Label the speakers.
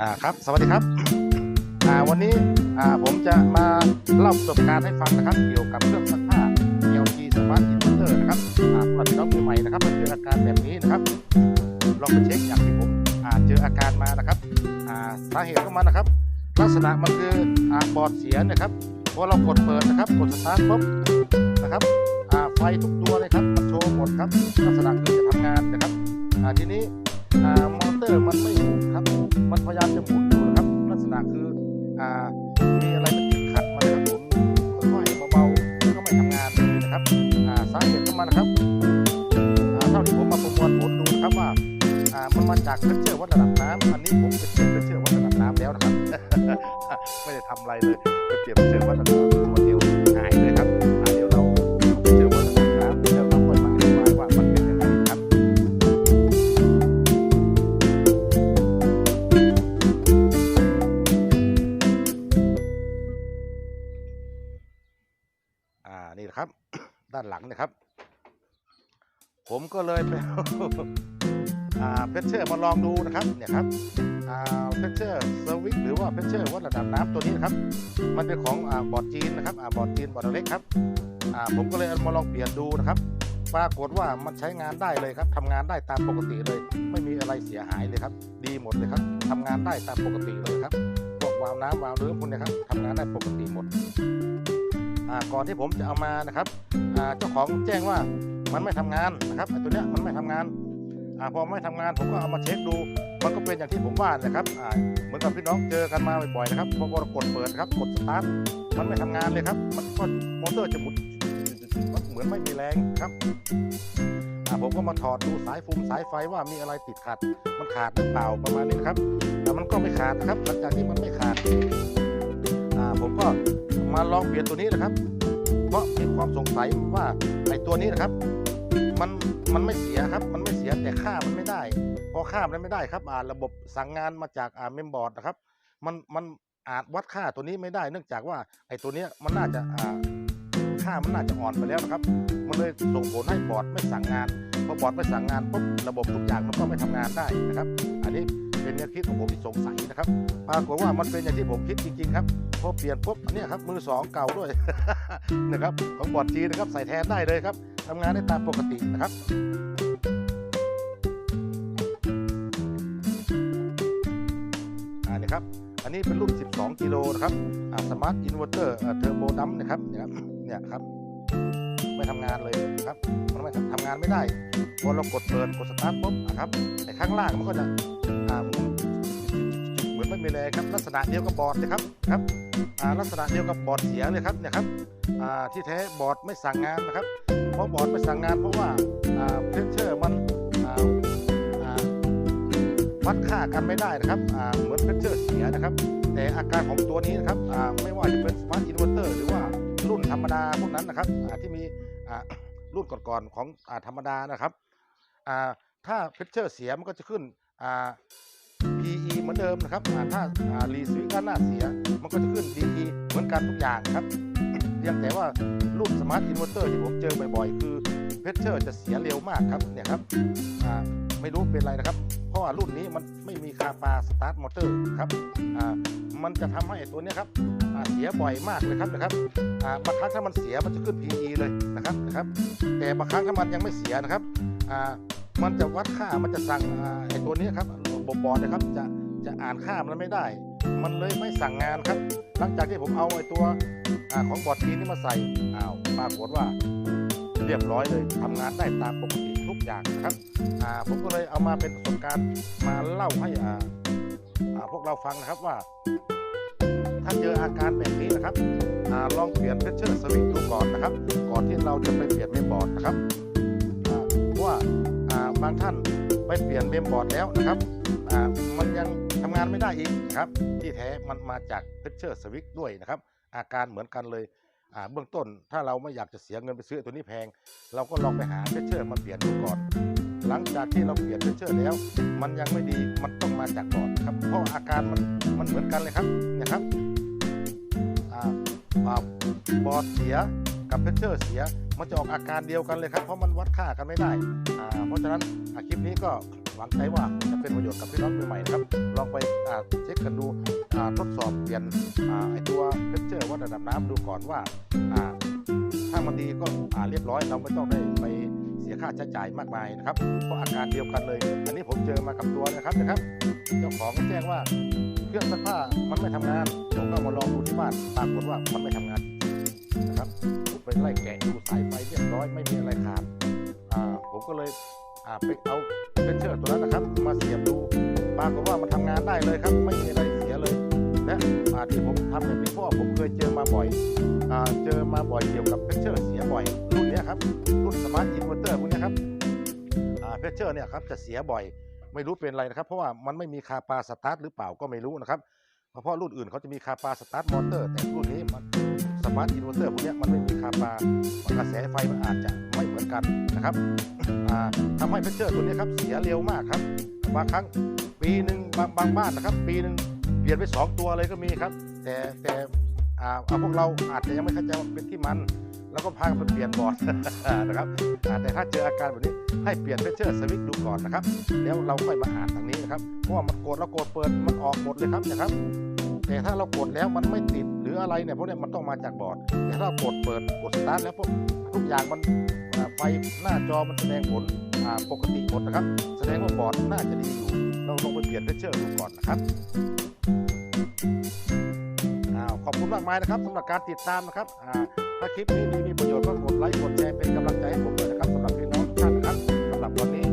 Speaker 1: อ่าครับ สวัสดีครับอ่าวันนี้อ่าผมจะมาเล่าประสบการณ์ให้ฟังนะครับ เกี่ยวกับเครื่องซักผ้า LG Smart Inverter นะครับอ่าสำหรับพี่น้องมือใหม่นะครับมาเจออาการแบบนี้นะครับ ลองไปเช็คอย่างที่ผมอ่าเจออาการมานะครับอ่าสาเหตุของมันนะครับ ลักษณะมันคืออ่าบอร์ดเสียนะครับพอเรากดเปิดนะครับ กดสตาร์ทปุ๊บนะครับอ่าไฟทุกตัวเลยครับโชว์หมดครับ ลักษณะคือจะทำงานนะครับอ่าทีนี้ เตอร์มันไม่หมุนครับ มันพยายามจะหมุนอยู่นะครับ ลักษณะคืออ่ามีอะไรมันติดขัดมานะครับหมุนค่อยๆเบาๆก็ไม่ทำงานเลยนะครับอ่าสาเหตุของมันนะครับอ่าเท่าที่ผมมาประมวลผลดูนะครับว่าอ่ามันมาจากเพชเชอร์วัดระดับน้ำอันนี้ผมจะเปลี่ยนเพชเชอร์วัดระดับน้ำแล้วนะครับไม่ได้ทำอะไรเลยไปเปลี่ยนเพชเชอร์วัดระดับน้ำ นี่นะครับ ด้านหลังนะครับ ผมก็เลยไปอ่าเพชเชอร์มาลองดูนะครับเนี่ยครับอ่าเพชเชอร์เซอร์วิสหรือว่าเพชเชอร์วัดระดับน้ำตัวนี้นะครับ มันเป็นของอ่าบอร์ดจีนนะครับอ่าบอร์ดจีนบอร์ดเล็กครับอ่าผมก็เลยมาลองเปลี่ยนดูนะครับ ปรากฏว่ามันใช้งานได้เลยครับทำงานได้ตามปกติเลย ไม่มีอะไรเสียหายเลยครับ ดีหมดเลยครับทำงานได้ตามปกติเลยครับพวกวาล์วน้ำวาล์วเรือพวกนี้ครับทำงานได้ปกติหมด ก่อนที่ผมจะเอามานะครับเจ้าของแจ้งว่ามันไม่ทำงานนะครับตัวเนี้ยมันไม่ทำงานอพอไม่ทำงานผมก็เอามาเช็คดู มันก็เป็นอย่างที่ผมว่านะครับเหมือนกับพี่น้องเจอกันมาบ่อยๆนะครับพอกดกดเปิดครับกดสตาร์ทมันไม่ทำงานเลยครับ มันก็มอเตอร์จะหมุนมันเหมือนไม่มีแรงครับผมก็มาถอดดูสายฟุมสายไฟว่ามีอะไรติดขัด มันขาดหรือเปล่าประมาณนี้ครับแต่มันก็ไม่ขาดนะครับหลังจากที่มันไม่ขาดผมก็ มาลองเปลี่ยนตัวนี้นะครับ เพราะมีความสงสัยว่าไอ้ตัวนี้นะครับ มันมันไม่เสียครับ มันไม่เสียแต่ค่ามันไม่ได้ พอค่ามันไม่ได้ครับอ่าระบบสั่งงานมาจากอ่าเมมบอร์ดนะครับ มันมันอาจวัดค่าตัวนี้ไม่ได้ เนื่องจากว่าไอ้ตัวนี้มันน่าจะอ่าค่ามันน่าจะอ่อนไปแล้วนะครับ มันเลยส่งผลให้บอร์ดไม่สั่งงานพอบอร์ดไม่สั่งงานปุ๊บระบบทุกอย่างมันก็ไม่ทำงานได้นะครับ อันนี้ เป็นแนวคิดของผมที่สงสัยนะครับปรากฏว่ามันเป็นอย่างที่ผมคิดจริงๆครับพอเปลี่ยนปุ๊บอันเนี้ยครับมือสองเก่าด้วยนะครับของบอร์ดจีนะครับใส่แทนได้เลยครับทำงานได้ตามปกตินะครับอ่านี่ครับอันนี้เป็นรุ่น 12 กิโลนะครับอ่าสมาร์ทอินเวอร์เตอร์เทอร์โบดัมนะครับเนี่ยครับเนี่ยครับไม่ทำงานเลยครับมันไม่ทำงานไม่ได้พอเรากดเปิดกดสตาร์ทปุ๊บนะครับไอ้ข้างล่างมันก็จะ ไม่มีแรงครับ ลักษณะเดียวกับบอร์ดเลยครับครับลักษณะเดียวกับบอร์ดเสียเลยครับเนี่ยครับที่แท้บอร์ดไม่สั่งงานนะครับ เพราะบอร์ดไม่สั่งงานเพราะว่าเพรสเชอร์มันวัดค่ากันไม่ได้นะครับเหมือนเพรสเชอร์เสียนะครับ แต่อาการของตัวนี้นะครับไม่ว่าจะเป็นสมาร์ทอินเวอร์เตอร์หรือว่ารุ่นธรรมดาพวกนั้นนะครับที่มีรุ่นก่อนๆของธรรมดานะครับถ้าเพชเชอร์เสียมันก็จะขึ้น PE เหมือนเดิมนะครับถ้าารีสวิตด้าหน้าเสีย มันก็จะขึ้น DE เหมือนกันทุกอย่างครับเพียงแต่ว่ารุ่นสมาร์ทอินเวอร์เตอร์ที่ผมเจอบ่อยๆ คือเพชเชอร์จะเสียเร็วมากครับเนี่ยครับไม่รู้เป็นไรนะครับ เพราะว่ารุ่นนี้มันไม่มีคาปาสตาร์ทมอเตอร์ครับมันจะทำให้ตัวนี้ครับเสียบ่อยมากเลยครับนะครับบางครั้งถ้ามันเสียมันจะขึ้น PE เลยนะครับนะครับ แต่บางครั้งถ้ามันยังไม่เสียนะครับมันจะวัดค่ามันจะสั่งไอ้ตัวนี้ครับ บบอร์ดนะครับ จะจะอ่านค่ามันไม่ได้ มันเลยไม่สั่งงานครับ หลังจากที่ผมเอาไอ้ตัวอของบอร์ดจีนนี่มาใส่อ้าวปรากฏว่าเรียบร้อยเลยทำงานได้ตามปกติทุกอย่างนะครับอ่าผมก็เลยเอามาเป็นประสบการณ์มาเล่าให้อ่าพวกเราฟังนะครับว่า ถ้าเจออาการแบบนี้นะครับอ่าลองเปลี่ยนเพชเชอร์สวิตดูก่อนนะครับ ก่อนที่เราจะไปเปลี่ยนเมมบอร์ดนะครับอ่าเพราะว่าอ่าบางท่านไปเปลี่ยนเมมบอร์ดแล้วนะครับ มันยังทำงานไม่ได้อีกครับที่แท้มันมาจากเพชเชอร์สวิตด้วยนะครับ อาการเหมือนกันเลยอ่าเบื้องต้นถ้าเราไม่อยากจะเสียเงินไปซื้อไอ้ตัวนี้แพง เราก็ลองไปหาเพชเชอร์มาเปลี่ยนดูก่อน หลังจากที่เราเปลี่ยนเพชเชอร์แล้ว มันยังไม่ดีมันต้องมาจากบอร์ดครับเพราะอาการมันมันเหมือนกันเลยครับเนี่ยครับอ่าอ่าบอร์ดเสียกับเพชเชอร์เสียมันจะออกอาการเดียวกันเลยครับเพราะมันวัดค่ากันไม่ได้อ่าเพราะฉะนั้นอ่าคลิปนี้ก็ หวังใจว่าจะเป็นประโยชน์กับพี่น้องมือใหม่นะครับ ลองไปเช็คกันดูทดสอบเปลี่ยนไอตัวเพชเจอร์วัดระดับน้ำดูก่อนว่าถ้ามันดีก็เรียบร้อยเราไม่ต้องได้ไปเสียค่าใช้จ่ายมากมายนะครับเพราะอาการเดียวกันเลย อันนี้ผมเจอมากับตัวนะครับนะครับ เจ้าของแจ้งว่าเครื่องซักผ้ามันไม่ทำงานผมก็มาลองดูที่บ้านปรากฏว่ามันไม่ทำงานนะครับผมไปไล่แกะดูสายไฟเรียบร้อยไม่มีอะไรขาดอ่าผมก็เลย ไปเอาเพชเชอร์ตัวนั้นนะครับ มาเสียบดูปรากฏว่ามันทำงานได้เลยครับ ไม่มีอะไรเสียเลยและอาที่ผมทำแบบนี้เพราะผมเคยเจอมาบ่อยอ่าเจอมาบ่อยเกี่ยวกับเพชเชอร์เสียบ่อยรุ่นนี้ครับรุ่นสมาร์ทอินเวอร์เตอร์พวกนี้ครับอ่าเพชเชอร์เนี่ยครับจะเสียบ่อยไม่รู้เป็นอะไรนะครับ เพราะว่ามันไม่มีคาปาสตาร์ทหรือเปล่าก็ไม่รู้นะครับเพราะรุ่นอื่นเขาจะมีคาปาสตาร์ทมอเตอร์แต่รุ่นนี้มันสมาร์ทอินเวอร์เตอร์พวกนี้มันไม่มีคาปากระแสไฟมันอาจจะ กันนะครับอ่าทำให้เพชเชอร์ตัวนี้ครับเสียเร็วมากครับบางครั้งปีหนึ่งบางบางบ้านนะครับ ปีหนึ่งเปลี่ยนไปสองตัวเลยก็มีครับ แต่แต่อาอ่าพวกเราอาจจะยังไม่เข้าใจว่าเป็นที่มัน แล้วก็พากันไปเปลี่ยนบอร์ดนะครับแต่ถ้าเจออาการแบบนี้ให้เปลี่ยนเพชเชอร์สวิตช์ดูก่อนนะครับแล้วเราค่อยมาอ่านทางนี้นะครับเพราะว่ามันกดเรากดเปิดมันออกหมดเลยครับนะครับ แต่ถ้าเรากดแล้วมันไม่ติด รืออะไรเนี่ยพวกเนี้มันต้องมาจากบอร์ดแต่ถ้ากดเปิดกดสตาร์ทแล้วพวกทุกอย่างมันไฟหน้าจอมันแสดงผลปกติหมดนะครับ แสดงว่าบอร์ดน่าจะดีอยู่เราลองไปเปลี่ยนเพชเชอร์ดูก่อนนะครับอ้าวขอบคุณมากมายนะครับสำหรับการติดตามนะครับถ้าคลิปนี้ดีมีประโยชน์ก็กดไลค์กดแชร์เป็นกำลังใจให้ผมด้วยนะครับสำหรับพี่น้องทุกท่านนะครับสำหรับวันนี้